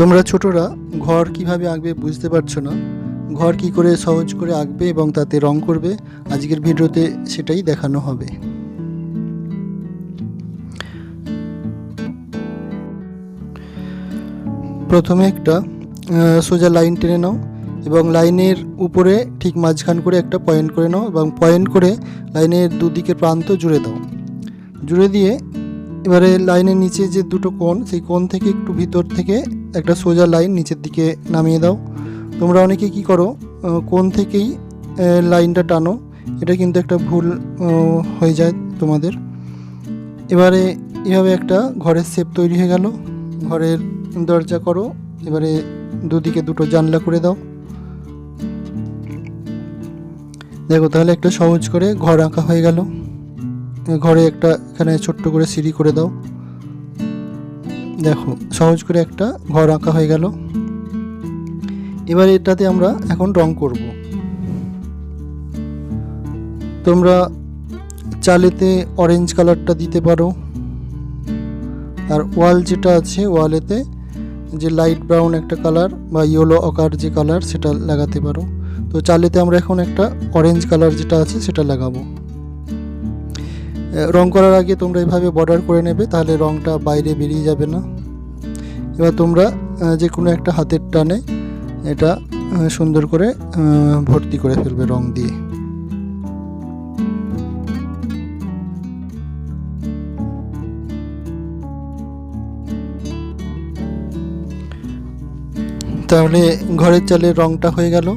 তোমরা ছোটরা, ঘর কীভাবে আঁকবে বুঝতে পারছ না। ঘর কি করে সহজ করে আঁকবে এবং তাতে রং করবে, আজকের ভিডিওতে সেটাই দেখানো হবে। প্রথমে একটা সোজা লাইন টেনে নাও এবং লাইনের উপরে ঠিক মাঝখান করে একটা পয়েন্ট করে নাও এবং পয়েন্ট করে লাইনের দুদিকে প্রান্ত জুড়ে দাও। জুড়ে দিয়ে এবারে লাইনের নিচে যে দুটো কোণ, সেই কোণ থেকে একটু ভিতর থেকে একটা সোজা লাইন নিচের দিকে নামিয়ে দাও। তোমরা অনেকে কি করো কোন থেকেই লাইনটা টানো, এটা কিন্তু একটা ভুল হয়ে যায় তোমাদের। এবারে এভাবে একটা ঘরের শেপ তৈরি হয়ে গেল। ঘরের দরজা করো, এবারে দুদিকে দুটো জানলা করে দাও। দেখো তাহলে একটা সহজ করে ঘর আঁকা হয়ে গেল। ঘরে একটা এখানে ছোট্ট করে সিঁড়ি করে দাও। দেখো, সহজ করে একটা ঘর আঁকা হয়ে গেল। এবার এটাতে আমরা এখন রং করব। তোমরা চালেতে অরেঞ্জ কালারটা দিতে পারো। আর ওয়াল যেটা আছে, ওয়ালেতে যে লাইট ব্রাউন একটা কালার বা ইয়েলো অকার যে কালার সেটা লাগাতে পারো। তো চালেতে আমরা এখন একটা অরেঞ্জ কালার যেটা আছে, সেটা লাগাবো। রং করার আগে তোমরা এভাবে বর্ডার করে নেবে, তাহলে রংটা বাইরে বেরিয়ে যাবে না। এবার তোমরা যে কোনো একটা হাতের টানে এটা সুন্দর করে ভর্তি করে ফেলবে রং দিয়ে। তাহলে ঘরের চালের রংটা হয়ে গেল।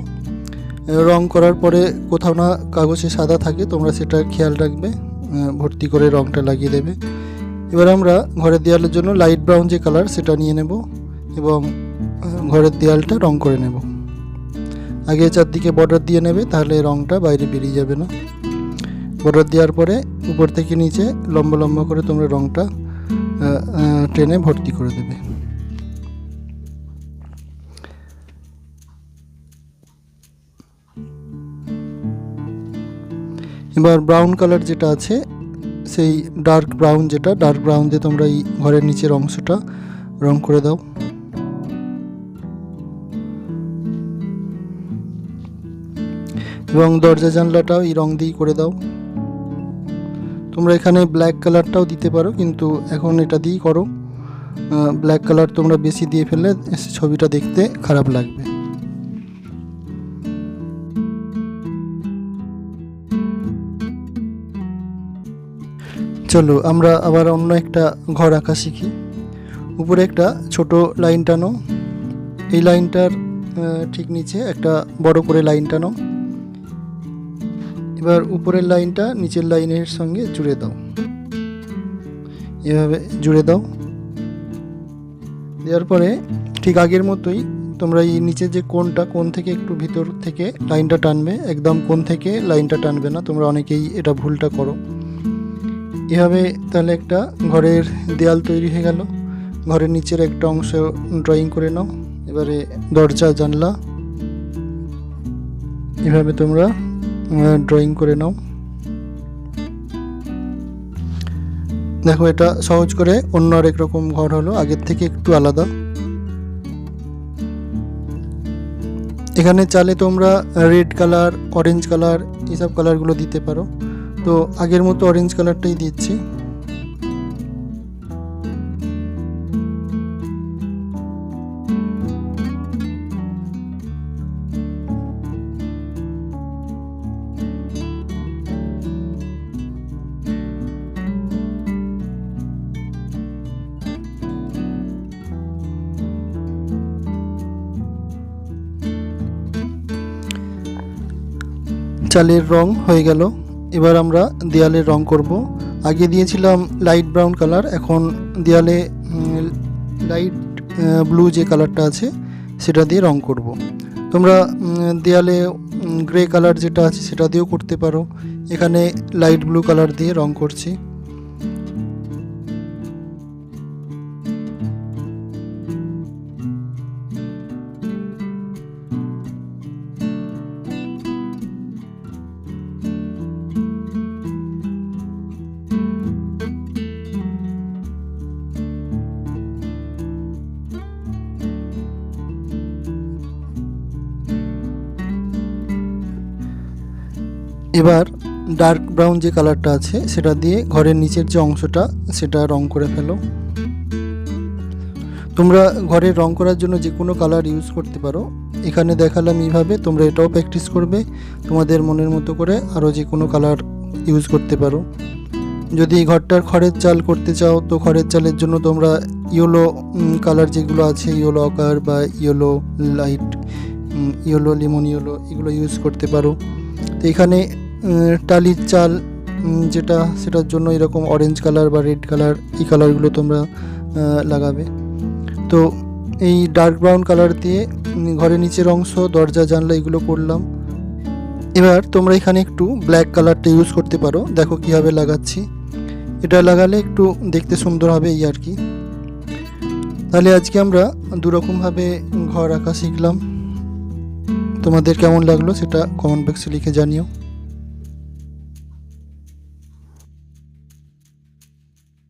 রং করার পরে কোথাও না কাগজে সাদা থাকে, তোমরা সেটা খেয়াল রাখবে। ভর্তি করে রংটা লাগিয়ে দেবে। এবার আমরা ঘরের দেওয়ালের জন্য লাইট ব্রাউন যে কালার সেটা নিয়ে নেব এবং ঘরের দেওয়ালটা রং করে নেব। আগে চারদিকে বর্ডার দিয়ে নেবে তাহলে রংটা বাইরে বেরিয়ে যাবে না। বর্ডার দেওয়ার পরে উপর থেকে নিচে লম্বা লম্বা করে তোমরা আহ, টেনে ভর্তি করে দেবে। এবার ব্রাউন কালার যেটা আছে, সেই ডার্ক ব্রাউন যেটা ডার্ক ব্রাউন দিয়ে তোমরা এই ঘরের নিচের অংশটা রং করে দাও। এবং দরজা জানলাটাও এই রং দিয়েই করে দাও। তোমরা এখানে ব্ল্যাক কালারটাও দিতে পারো, কিন্তু এখন এটা দিয়েই করো। ব্ল্যাক কালার তোমরা বেশি দিয়ে ফেললে ছবিটা দেখতে খারাপ লাগবে। চলো, আমরা আবার অন্য একটা ঘর আঁকা শিখি। উপরে একটা ছোট লাইন টানো। এই লাইনটার ঠিক নিচে একটা বড় করে লাইন টানো। এবার উপরের লাইনটা নিচের লাইনের সঙ্গে জুড়ে দাও। এভাবে জুড়ে দাও। দেওয়ার পরে ঠিক আগের মতোই তোমরা এই নিচে যে কোনটা কোন থেকে একটু ভিতর থেকে লাইনটা টানবে। একদম কোন থেকে লাইনটা টানবে না, তোমরা অনেকেই এটা ভুলটা করো। এভাবে তাহলে একটা ঘরের দেয়াল তৈরি হয়ে গেল। ঘরের নিচের একটা অংশ ড্রয়িং করে নাও। এবারে দরজা, জানলা। এভাবে তোমরা ড্রয়িং করে নাও। দেখো এটা সহজ করে অন্য আরেক রকম ঘর হলো, আগের থেকে একটু আলাদা। এখানে চালে তোমরা রেড কালার অরেঞ্জ কালার এইসব কালারগুলো দিতে পারো। তো আগের মতো অরেঞ্জ কালারটাই দিচ্ছি। চালের রং হয়ে গেল। এবার আমরা দেয়ালে রং করব। আগে দিয়েছিলাম লাইট ব্রাউন কালার এখন দেয়ালে লাইট ব্লু যে কালারটা আছে, সেটা দিয়ে রং করব। তোমরা দেয়ালে গ্রে কালার যেটা আছে, সেটা দিয়েও করতে পারো। এখানে লাইট ব্লু কালার দিয়ে রং করছি। এবার ডার্ক ব্রাউন যে কালারটা আছে, সেটা দিয়ে ঘরের নিচের যে অংশটা, সেটা রং করে ফেলো। তোমরা ঘরে রং করার জন্য যে কোনো কালার ইউজ করতে পারো। এখানে দেখালাম এইভাবে তোমরা এটাও প্র্যাকটিস করবে। তোমাদের মনের মতো করে আরও যে কোনো কালার ইউজ করতে পারো। যদি ঘরটার খড়ের চাল করতে চাও, তো খড়ের চালের জন্য তোমরা ইয়েলো কালার যেগুলো আছে ইয়েলো অকার বা yellow light yellow lemon yellow এগুলো ইউজ করতে পারো। তো এখানে টালির চাল যেটা, সেটার জন্য এরকম অরেঞ্জ কালার বা রেড কালার এই কালারগুলো তোমরা লাগাবে। তো এই ডার্ক ব্রাউন কালার দিয়ে ঘরের নিচের অংশ, দরজা, জানলা, এগুলো করলাম। এবার তোমরা এখানে একটু ব্ল্যাক কালারটা ইউজ করতে পারো। দেখো কীভাবে লাগাচ্ছি। এটা লাগালে একটু দেখতে সুন্দর হবে এই আর কি। তাহলে আজকে আমরা দুরকমভাবে ঘর আঁকা শিখলাম। তোমাদের কেমন লাগল সেটা কমেন্ট বক্সে লিখে জানিও।